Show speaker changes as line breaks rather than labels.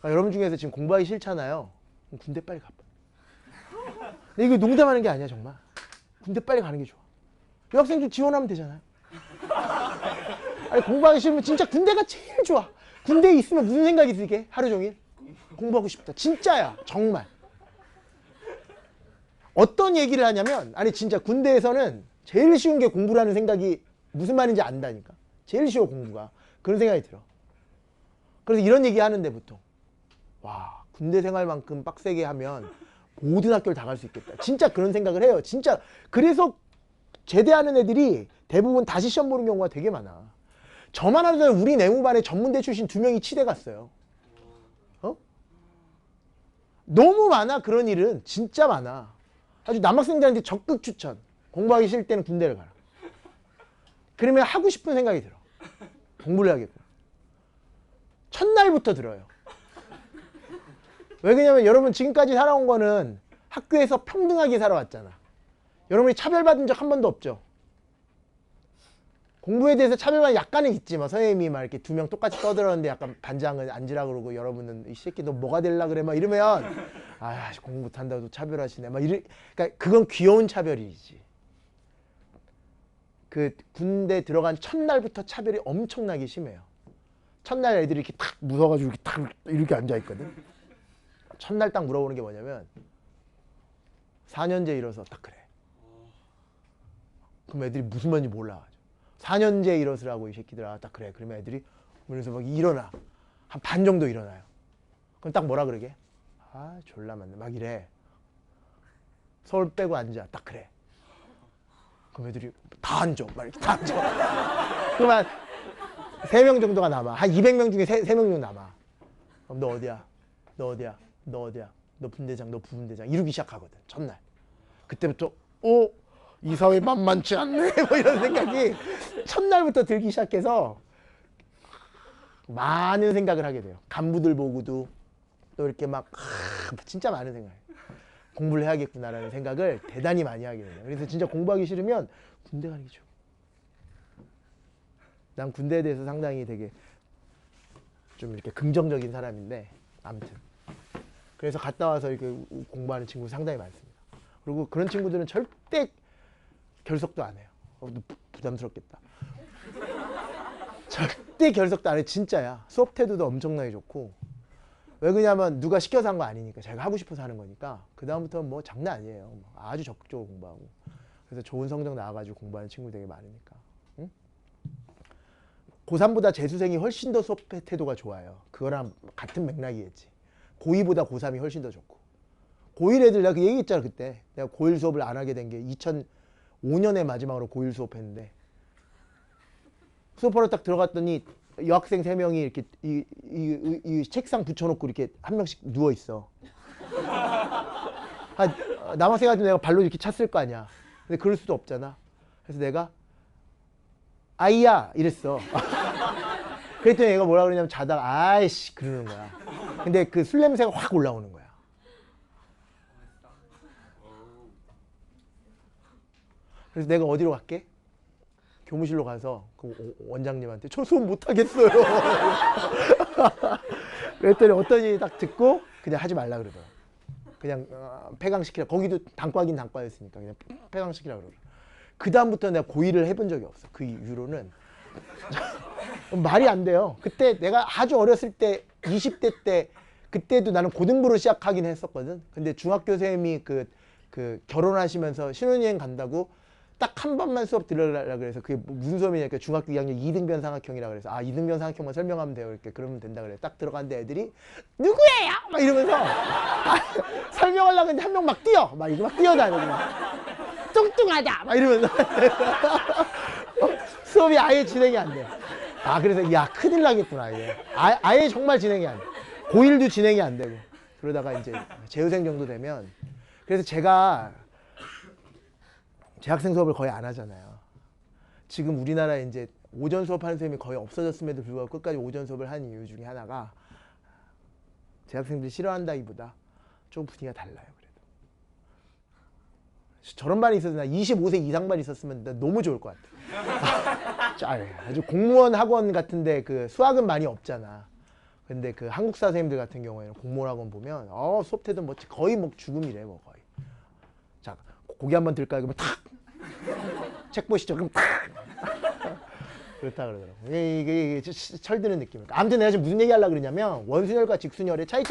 그러니까 여러분 중에서 지금 공부하기 싫잖아요. 군대 빨리 가봐. 이거 농담하는 게 아니야 정말. 군대 빨리 가는 게 좋아. 유학생들 지원하면 되잖아요. 아니 공부하기 싫으면 진짜 군대가 제일 좋아. 군대에 있으면 무슨 생각이 들게? 하루 종일 공부하고 싶다. 진짜야 정말. 어떤 얘기를 하냐면 아니 진짜 군대에서는 제일 쉬운 게 공부라는 생각이 무슨 말인지 안다니까. 제일 쉬워 공부가. 그런 생각이 들어. 그래서 이런 얘기 하는데 보통 와 군대 생활만큼 빡세게 하면 모든 학교를 다 갈 수 있겠다. 진짜 그런 생각을 해요. 진짜 그래서 제대하는 애들이 대부분 다시 시험 보는 경우가 되게 많아. 저만 하던 우리 내무반에 전문대 출신 두 명이 치대 갔어요. 어? 너무 많아 그런 일은 진짜 많아. 아주 남학생들한테 적극 추천. 공부하기 싫을 때는 군대를 가라. 그러면 하고 싶은 생각이 들어. 공부를 해야겠구나. 첫날부터 들어요. 왜 그러냐면 여러분 지금까지 살아온 거는 학교에서 평등하게 살아왔잖아. 여러분이 차별받은 적 한 번도 없죠. 공부에 대해서 차별만 약간은 있지. 뭐 선생님이 막 이렇게 두 명 똑같이 떠들었는데 약간 반장은 앉으라 그러고 여러분은 이 새끼 너 뭐가 될라 그래 막 이러면 아 공부 못한다고 차별하시네. 막 이래. 그러니까 그건 귀여운 차별이지. 그 군대 들어간 첫날부터 차별이 엄청나게 심해요. 첫날 애들이 이렇게 탁 무서워가지고 이렇게 탁 이렇게 앉아 있거든. 첫날 딱 물어보는 게 뭐냐면 4년제 일어서 딱 그래. 그럼 애들이 무슨 말인지 몰라. 4년제 일어서라고 이 새끼들아 딱 그래. 그러면 애들이 그래서 막 일어나. 한 반 정도 일어나요. 그럼 딱 뭐라 그러게? 아 졸라 맞네. 막 이래. 서울 빼고 앉아. 딱 그래. 그럼 애들이 다 앉아. 막 이렇게 다 앉아. 그러면 세명 정도가 남아. 한 200명 중에 세명 정도 남아. 그럼 너 어디야? 너 어디야? 너 어디야? 너 분대장, 너 부분대장 이러기 시작하거든. 첫날. 그때부터 어? 이 사회 만만치 않네. 뭐 이런 생각이 첫날부터 들기 시작해서 많은 생각을 하게 돼요. 간부들 보고도 또 이렇게 막 하, 진짜 많은 생각. 공부를 해야겠구나라는 생각을 대단히 많이 하게 돼요. 그래서 진짜 공부하기 싫으면 군대 가는 게 좋아. 난 군대에 대해서 상당히 되게 좀 이렇게 긍정적인 사람인데 아무튼 그래서 갔다 와서 이렇게 공부하는 친구 상당히 많습니다. 그리고 그런 친구들은 절대 결석도 안 해요. 어, 부- 부담스럽겠다. 절대 결석도 안 해. 진짜야. 수업 태도도 엄청나게 좋고. 왜 그러냐면 누가 시켜서 한 거 아니니까 자기가 하고 싶어서 하는 거니까 그 다음부터는 뭐 장난 아니에요. 뭐 아주 적극적으로 공부하고. 그래서 좋은 성적 나와가지고 공부하는 친구 되게 많으니까. 응? 고3보다 재수생이 훨씬 더 수업 태도가 좋아요. 그거랑 같은 맥락이겠지. 고2보다 고3이 훨씬 더 좋고. 고1 애들 내가 그 얘기했잖아 그때. 내가 고1 수업을 안 하게 된 게 2005년에 마지막으로 고1 수업했는데 수업하러 딱 들어갔더니 여학생 세 명이 이렇게 이, 이, 이, 이 책상 붙여놓고 이렇게 한 명씩 누워 있어. 아, 남학생 같은 내가 발로 이렇게 찼을 거 아니야. 근데 그럴 수도 없잖아. 그래서 내가 아이야 이랬어. 그랬더니 얘가 뭐라 그러냐면 자다가 아이씨 그러는 거야. 근데 그 술 냄새가 확 올라오는 거야. 그래서 내가 어디로 갈게? 교무실로 가서 그 오- 원장님한테 저 수업 못 하겠어요. 그랬더니 어떤 일이 딱 듣고 그냥 하지 말라 그러더라. 그냥 어, 폐강시키라. 거기도 단과긴 단과였으니까 그냥 폐강시키라 그러더라. 그 다음부터 내가 고의를 해본 적이 없어. 그 이후로는 말이 안 돼요. 그때 내가 아주 어렸을 때 20대 때 그때도 나는 고등부로 시작하긴 했었거든. 근데 중학교 쌤이 그, 그 결혼하시면서 신혼여행 간다고 딱 한 번만 수업 들으라 그래서 그게 무슨 수업이냐 니까 중학교 2학년 이등변 삼각형이라 그래서 아 이등변 삼각형만 설명하면 돼요. 이렇게 그러면 된다 그래 딱 들어갔는데 애들이 누구예요? 막 이러면서 아, 설명하려고 했는데 한 명 막 뛰어. 막 이렇게 막 뛰어다니고 막 뚱뚱하다. 막 이러면서. 어, 수업이 아예 진행이 안 돼. 아 그래서 야 큰일 나겠구나 이게 아, 아예 정말 진행이 안 돼. 고1도 진행이 안 되고 그러다가 이제 재우생 정도 되면 그래서 제가 재학생 수업을 거의 안 하잖아요. 지금 우리나라에 이제 오전 수업하는 선생님이 거의 없어졌음에도 불구하고 끝까지 오전 수업을 한 이유 중에 하나가 재학생들이 싫어한다기보다 좀 분위기가 달라요. 그래도 저런 반이 있어서 나 25세 이상 반 있었으면 나 너무 좋을 것 같아. 짜- 아주 공무원 학원 같은데 그 수학은 많이 없잖아. 근데 그 한국사 선생님들 같은 경우에는 공모학원 보면 어 수업 태도 뭐 거의 뭐 죽음이래 뭐 거의. 자 고기 한번 들까요? 그러면 탁. 책 보시죠. 그럼 탁. 그렇다 그러더라고. 이게, 이게, 이게 철드는 느낌. 아무튼 내가 지금 무슨 얘기 하려고 그러냐면 원순열과 직순열의 차이점.